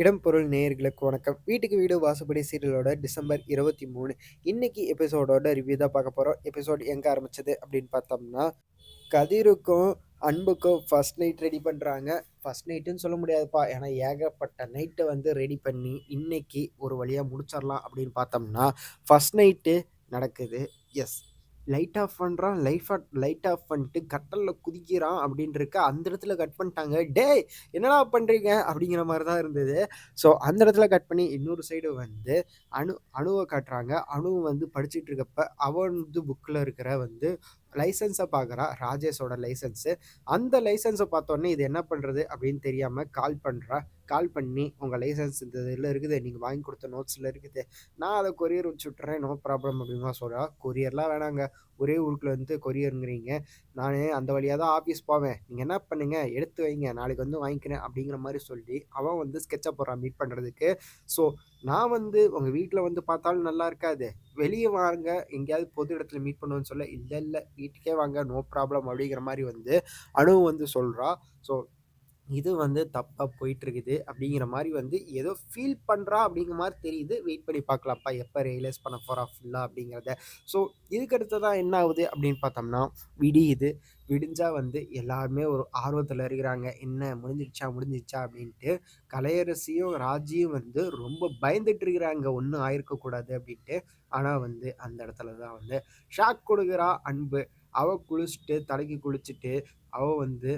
இடம்பொருள் நேயர்களுக்கு வணக்கம். வீட்டுக்கு வீடு வாசப்படி சீரியலோட டிசம்பர் இருபத்தி மூணு. இன்னைக்கு எபிசோடோட ரிவ்யூ தான் பார்க்க போகிறோம் எபிசோட் எங்கே ஆரம்பிச்சது அப்படின்னு பார்த்தோம்னா கதிருக்கும் அன்புக்கும் ஃபர்ஸ்ட் நைட் ரெடி பண்ணுறாங்க ஃபர்ஸ்ட் நைட்டுன்னு சொல்ல முடியாதுப்பா. ஏன்னா ஏகப்பட்ட நைட்டை வந்து ரெடி பண்ணி இன்னைக்கு ஒரு வழியாக முடிச்சிடலாம் அப்படின்னு பார்த்தோம்னா ஃபஸ்ட் நைட்டு நடக்குது. எஸ் லைட் ஆஃப் பண்ணுறான் லைஃப் லைட் ஆஃப் பண்ணிட்டு கட்டலில் குதிக்கிறான் அப்படின்னு இருக்க அந்த இடத்துல கட் பண்ணிட்டாங்க. டேய் என்னடா பண்ணுறீங்க அப்படிங்கிற மாதிரி தான் இருந்தது. ஸோ அந்த இடத்துல கட் பண்ணி இன்னொரு சைடு வந்து அணு அணுவை காட்டுறாங்க. அணு வந்து படிச்சுட்டு இருக்கப்ப அவன் வந்து புக்கில் இருக்கிற வந்து லைசன்ஸை பார்க்குறா ராஜேஷோட லைசன்ஸு. அந்த லைசன்ஸை பார்த்தோன்னே இது என்ன பண்ணுறது அப்படின்னு தெரியாமல் கால் பண்ணுறா. கால் பண்ணி உங்கள் லைசன்ஸ் இந்த இதில் இருக்குது நீங்கள் வாங்கி கொடுத்த நோட்ஸில் இருக்குது. நான் அதை கொரியர் வச்சு விட்றேன் நோ ப்ராப்ளம் அப்படிமா சொல்கிறா கொரியர்லாம் வேணாங்க. ஒரே ஊருக்குள்ள வந்து கொரியருங்கிறீங்க நான் அந்த வழியாக தான் ஆஃபீஸ் போவேன். நீங்கள் என்ன பண்ணுங்க? எடுத்து வைங்க. நாளைக்கு வந்து வாங்கிக்கிறேன் அப்படிங்கிற மாதிரி சொல்லி அவன் வந்து ஸ்கெட்சப் போடுறான் மீட் பண்ணுறதுக்கு ஸோ நான் வந்து உங்கள் வீட்டில் வந்து பார்த்தாலும் நல்லா இருக்காது. வெளியே வாங்க. எங்கேயாவது பொது இடத்துல மீட் பண்ணுவேன்னு சொல்ல இல்லை இல்லை வீட்டுக்கே வாங்க. நோ ப்ராப்ளம் அப்படிங்கிற மாதிரி வந்து அனுவும் வந்து சொல்கிறா ஸோ இது வந்து தப்பாக போயிட்டுருக்குது அப்படிங்கிற மாதிரி வந்து ஏதோ ஃபீல் பண்ணுறா அப்படிங்கிற மாதிரி தெரியுது. வெயிட் பண்ணி பார்க்கலாம்ப்பா. எப்போ ரியலைஸ் பண்ண போகிறா ஃபுல்லாக அப்படிங்கிறத. ஸோ இதுக்கு அடுத்ததான் என்ன ஆகுது அப்படின்னு பார்த்தோம்னா விடியுது. விடிஞ்சால் வந்து எல்லாருமே ஒரு ஆர்வத்தில் இருக்கிறாங்க. என்ன முடிஞ்சிடுச்சா முடிஞ்சிடுச்சா அப்படின்ட்டு. கலையரசியும் ராஜியும் வந்து ரொம்ப பயந்துட்டு இருக்கிறாங்க. ஒன்றும் ஆயிருக்கக்கூடாது அப்படின்ட்டு. ஆனால் வந்து அந்த இடத்துல தான் வந்து ஷாக் கொடுக்குறா அன்பு. அவள் குளிச்சுட்டு தலைக்கு குளிச்சுட்டு அவள் வந்து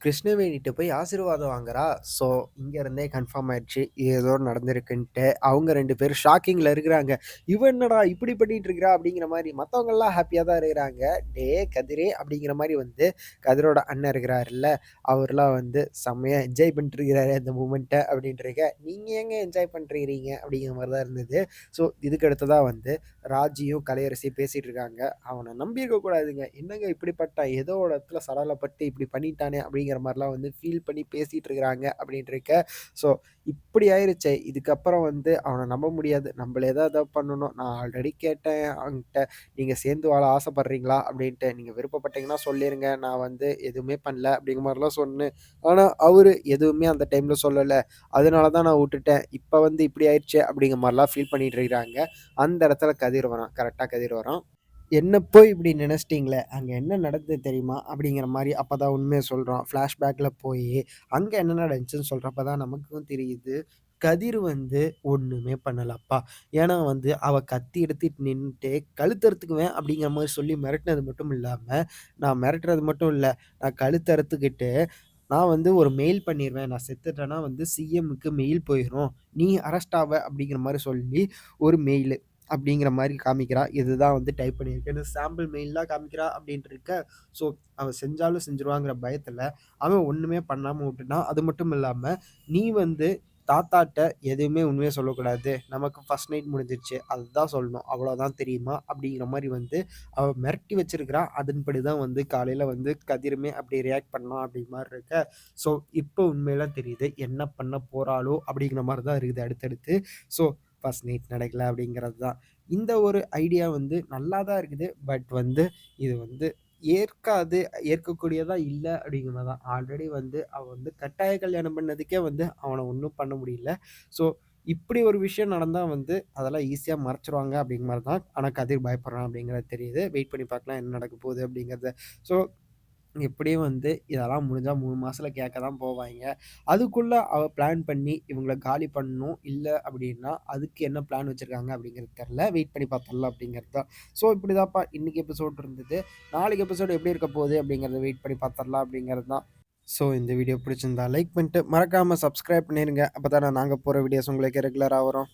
கிருஷ்ணவேணிட்ட போய் ஆசீர்வாதம் வாங்குறா. ஸோ, இங்கேருந்தே கன்ஃபார்ம் ஆயிடுச்சு. ஏதோ நடந்திருக்குன்ட்டு. அவங்க ரெண்டு பேரும் ஷாக்கிங்கில் இருக்கிறாங்க. இவன் என்னடா இப்படி பண்ணிட்டு இருக்கிறா?" அப்படிங்கிற மாதிரி மற்றவங்கெல்லாம் ஹாப்பியாக தான் இருக்கிறாங்க. டே கதிரே" அப்படிங்கிற மாதிரி வந்து கதிரோட அண்ணன் இருக்கிறாருல்ல, அவர்லாம் வந்து செம்மையா என்ஜாய் பண்ணிட்டு இருக்கிறாரு அந்த மூமெண்ட்டை அப்படின்ருக்க. நீங்கள் ஏங்க என்ஜாய் பண்ணுறீங்க அப்படிங்கிற மாதிரி தான் இருந்தது. ஸோ, இதுக்கு அடுத்ததாக வந்து ராஜியும் கலையரசியும் பேசிகிட்டு இருக்காங்க. அவனை நம்பியிருக்க கூடாதுங்க. என்னங்க இப்படிப்பட்ட ஏதோ இடத்துல சடலப்பட்டு இப்படி பண்ணிட்டானே" அப்படிங்கிற அப்படிங்கிற மாதிரிலாம் வந்து ஃபீல் பண்ணி பேசிகிட்டு இருக்கிறாங்க அப்படின்ருக்க. ஸோ, இப்படி ஆயிருச்சே. இதுக்கப்புறம் வந்து அவனை நம்ப முடியாது. நம்மளே தான் எதா பண்ணணும். நான் ஆல்ரெடி கேட்டேன் அவன்கிட்ட, நீங்கள் சேர்ந்து வாழ ஆசைப்பட்றீங்களா அப்படின்ட்டு. நீங்கள் விருப்பப்பட்டீங்கன்னா சொல்லிருங்க. நான் வந்து எதுவுமே பண்ணல." அப்படிங்கிற மாதிரிலாம் சொன்னேன். ஆனால் அவர் எதுவுமே அந்த டைமில் சொல்லலை அதனால தான் நான் விட்டுட்டேன் இப்போ வந்து இப்படி ஆயிருச்சே அப்படிங்கிற மாதிரிலாம் ஃபீல் பண்ணிட்டு இருக்கிறாங்க. அந்த இடத்துல கதிர் வரான். கரெக்டாக கதிர் வரான். "என்ன போய் இப்படி நினச்சிட்டிங்களே அங்கே என்ன நடந்தது தெரியுமா?" அப்படிங்கிற மாதிரி அப்போ தான் உண்மையை சொல்றான். ஃப்ளாஷ்பேக்கில் போய் அங்கே என்ன நடந்துச்சுன்னு சொல்கிறப்ப தான் நமக்கும் தெரியுது. கதிர் வந்து ஒன்றுமே பண்ணலப்பா. ஏன்னா வந்து அவள் கத்தி எடுத்துட்டு நின்றுட்டு "கழுத்தறுத்துக்குவேன்" அப்படிங்கிற மாதிரி சொல்லி மிரட்டினது மட்டும் இல்லாமல் நான் மிரட்டுறது மட்டும் இல்லை நான் கழுத்தறுத்துக்கிட்டு, நான் வந்து ஒரு மெயில் பண்ணிருவேன். நான் செத்துட்டேன்னா வந்து சிஎம்முக்கு மெயில் போயிடும் நீ அரெஸ்ட் ஆவ அப்படிங்கிற மாதிரி சொல்லி ஒரு மெயிலு. அப்படிங்கிற மாரி காமிக்கிறா. இதுதான் வந்து டைப் பண்ணியிருக்கேன்னு சாம்பிள் மெயில்லாம் காமிக்கிறா அப்படின்ட்டு இருக்க. ஸோ, அவ செஞ்சாலும் செஞ்சுருவாங்கிற பயத்துல, அவன் ஒண்ணுமே பண்ணாம விட்டுனா அது மட்டும் இல்லாம, "நீ வந்து தாத்தாட்ட எதுவுமே உண்மைய சொல்லக்கூடாது. நமக்கு ஃபர்ஸ்ட் நைட் முடிஞ்சிருச்சு. அதுதான் சொல்லணும். அவ்வளோதான் தெரியுமா?" அப்படிங்கிற மாரி வந்து அவ மிரட்டி வச்சிருக்கிறா. அதன்படி தான் வந்து காலையில வந்து கதிருமே அப்படி ரியாக்ட் பண்ணான் அப்படிங்கிற மாரி இருக்க. ஸோ, இப்போ உண்மையெல்லாம் தெரியுது. என்ன பண்ண போறாளோ அப்படிங்கிற மாரி தான் இருக்குது அடுத்தடுத்து. ஸோ, ஃபர்ஸ்ட் நைட் நடக்கல அப்படிங்கிறது தான். இந்த ஒரு ஐடியா வந்து நல்லா தான் இருக்குது. பட் வந்து இது வந்து ஏற்காது ஏற்கக்கூடியதாக இல்லை அப்படிங்கிறது தான். ஆல்ரெடி வந்து அவன் வந்து கட்டாய கல்யாணம் பண்ணதுக்கே வந்து அவனை ஒன்றும் பண்ண முடியல. ஸோ, இப்படி ஒரு விஷயம் நடந்தால் வந்து அதெல்லாம் ஈஸியாக மறைச்சிருவாங்க அப்படிங்கிற மாதிரி தான். ஆனால் கதிர் பயப்படுறான் அப்படிங்கிறது தெரியுது. வெயிட் பண்ணி பார்க்கலாம் என்ன நடக்க போகுது அப்படிங்கிறத. ஸோ, எப்படியும் வந்து இதெல்லாம் முடிஞ்சால் மூணு மாசத்துல கேட்க தான் போவாய்ங்க. அதுக்குள்ளே அவ பிளான் பண்ணி இவங்கள காலி பண்ணணும். இல்லை அப்படின்னா, அதுக்கு என்ன பிளான் வச்சுருக்காங்க அப்படிங்கிறது தெரில வெயிட் பண்ணி பார்த்துடலாம் அப்படிங்கிறது தான். ஸோ, இப்படிதான்ப்பா இன்றைக்கி எபிசோட் இருந்தது. நாளைக்கு எபிசோடு எப்படி இருக்க போகுது அப்படிங்கிறத வெயிட் பண்ணி பார்த்துடலாம் அப்படிங்கிறது தான். ஸோ, இந்த வீடியோ பிடிச்சிருந்தா லைக் பண்ணிட்டு, மறக்காமல் சப்ஸ்கிரைப் பண்ணிருங்க. தானே நாங்கள் போகிற வீடியோஸ் உங்களுக்கு ரெகுலராக வரும்.